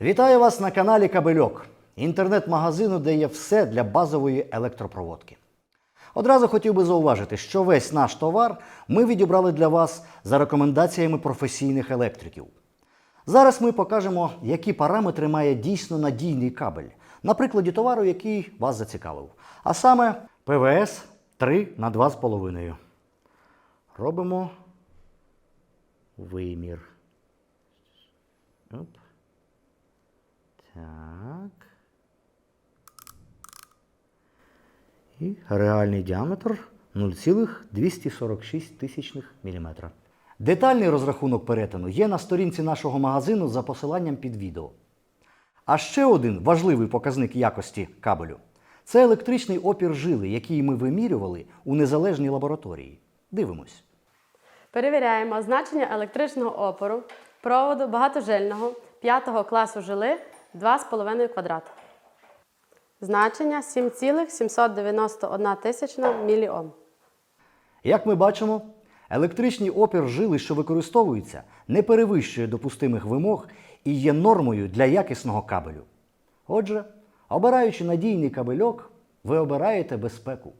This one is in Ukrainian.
Вітаю вас на каналі Кабельок, інтернет-магазину, де є все для базової електропроводки. Одразу хотів би зауважити, що весь наш товар ми відібрали для вас за рекомендаціями професійних електриків. Зараз ми покажемо, які параметри має дійсно надійний кабель на прикладі товару, який вас зацікавив. А саме ПВС 3 на 2,5. Робимо вимір. Оп. Так. І реальний діаметр 0,246 тисячних міліметра. Детальний розрахунок перетину є на сторінці нашого магазину за посиланням під відео. А ще один важливий показник якості кабелю це електричний опір жили, який ми вимірювали у незалежній лабораторії. Дивимось. Перевіряємо значення електричного опору проводу багатожильного 5 класу жили 2,5 квадрат. Значення 7,791 тисячна міліом. Як ми бачимо, електричний опір жили, що використовується, не перевищує допустимих вимог і є нормою для якісного кабелю. Отже, обираючи надійний кабельок, ви обираєте безпеку.